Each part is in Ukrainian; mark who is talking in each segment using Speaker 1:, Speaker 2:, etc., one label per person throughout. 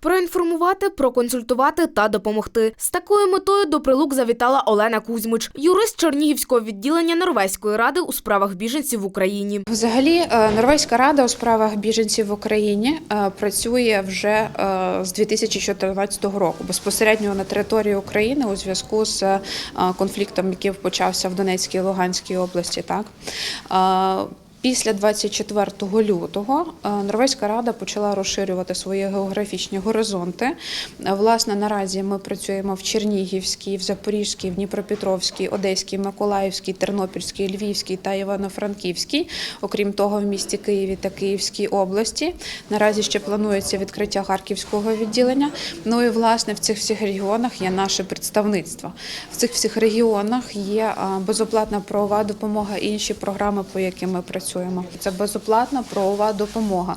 Speaker 1: Проінформувати, проконсультувати та допомогти. З такою метою до прилук завітала Олена Кузьмич, юрист Чернігівського відділення Норвезької ради у справах біженців в Україні.
Speaker 2: Взагалі, е, Норвезька рада у справах біженців в Україні е, працює вже е, з 2014 року безпосередньо на території України у зв'язку з конфліктом, який почався в Донецькій і Луганській області. Так Після 24 лютого е, Норвезька рада почала розширювати свої географічні горизонти. Е, Власне, наразі ми працюємо в Чернігівській, в Запорізькій, в Дніпропетровській, Одеській, Миколаївській, Тернопільській, Львівській та Івано-Франківській. Окрім того, в місті Києві та Київській області. Наразі ще планується відкриття харківського відділення. Ну і власне в цих всіх регіонах є наше представництво. В цих всіх регіонах є безоплатна правова допомога і інші програми, по яким ми працюємо. Це безоплатна правова допомога.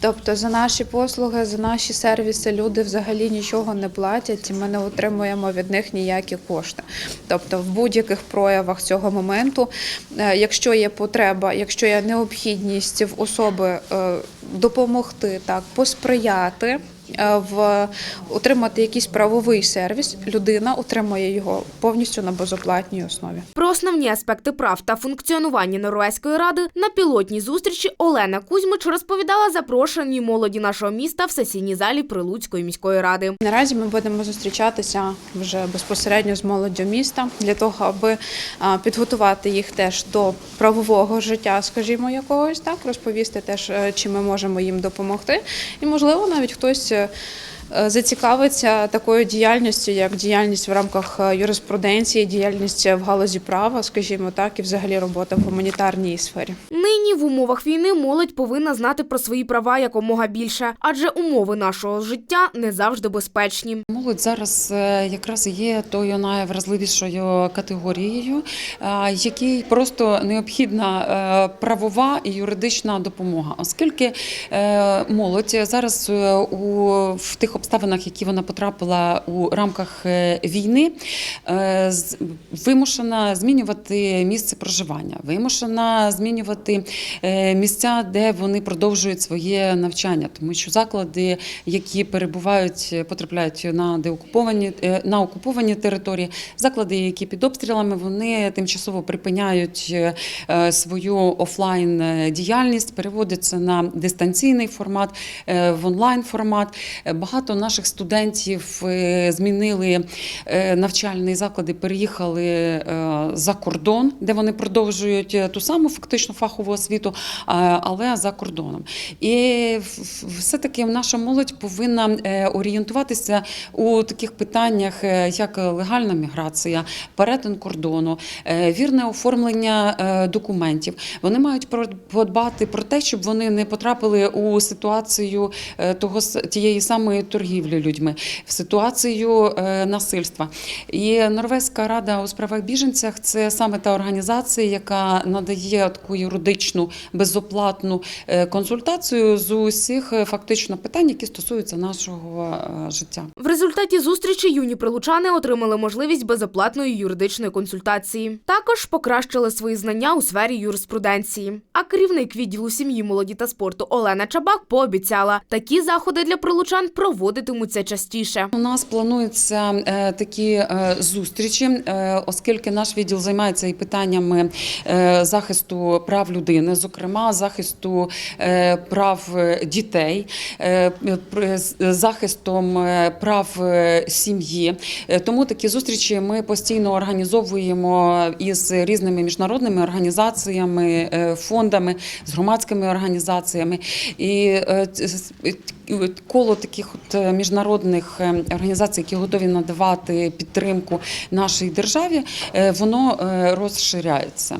Speaker 2: Тобто за наші послуги, за наші сервіси люди взагалі нічого не платять, і ми не отримуємо від них ніякі кошти. Тобто, в будь-яких проявах цього моменту, е, якщо є потреба, якщо є необхідність в особи е, допомогти, так посприяти. е, В отримати якийсь правовий сервіс, людина отримує його повністю на безоплатній основі.
Speaker 1: Про основні аспекти прав та функціонування Норвезької ради на пілотній зустрічі Олена Кузьмич розповідала запрошеній молоді нашого міста в сесійній залі Прилуцької міської ради.
Speaker 2: Наразі ми будемо зустрічатися вже безпосередньо з молоддю міста для того, аби підготувати їх теж до правового життя, скажімо, якогось так, розповісти теж, е, чим ми можемо їм допомогти, і можливо навіть хтось. Е, Зацікавиться такою діяльністю, як діяльність в рамках е, юриспруденції, діяльність в галузі права, скажімо так, і взагалі робота в гуманітарній сфері.
Speaker 1: Нині в умовах війни молодь повинна знати про свої права якомога більше, адже умови нашого життя не завжди безпечні.
Speaker 3: Молодь зараз е, якраз є тою найвразливішою категорією, якій просто необхідна правова і юридична допомога, оскільки молодь зараз у в тих обставинах, які вона потрапила у рамках е, війни, е, вимушена змінювати місце проживання, вимушена змінювати е, місця, де вони продовжують своє навчання, тому що заклади, які перебувають, потрапляють на деокуповані на окуповані території, заклади, які під обстрілами, вони тимчасово припиняють свою офлайн діяльність, переводяться на дистанційний формат, в онлайн формат. Е, Багато наших студентів е, змінили е, навчальні заклади, переїхали е, за кордон, де вони продовжують ту саму фактично фахову освіту, але за кордоном. І в- в- все-таки наша молодь повинна орієнтуватися у таких питаннях, як легальна міграція, перетин кордону, вірне оформлення документів. Вони мають подбати про те, щоб вони не потрапили у ситуацію того тієї самої торгівлі людьми, в ситуацію е, насильства. І Норвезька рада у справах біженцях це саме та організація, яка надає таку юридичну безоплатну е, консультацію з усіх е, фактично питань, які стосуються нашого життя.
Speaker 1: В результаті зустрічі юні прилучани отримали можливість безоплатної юридичної консультації. Також покращили свої знання у сфері юриспруденції. А керівник відділу сім'ї, молоді та спорту Олена Чабак пообіцяла, такі заходи для прилучан проводитимуться частіше.
Speaker 3: У нас плануються е, такі е, зустрічі, е, оскільки наш відділ займається і питаннями захисту прав людини, зокрема захисту прав дітей, захистом прав сім'ї. Тому такі зустрічі ми постійно організовуємо із різними міжнародними організаціями, фондами, з громадськими організаціями. І коло таких от е, міжнародних е, організацій, які готові надавати підтримку нашій державі, е, воно розширяється.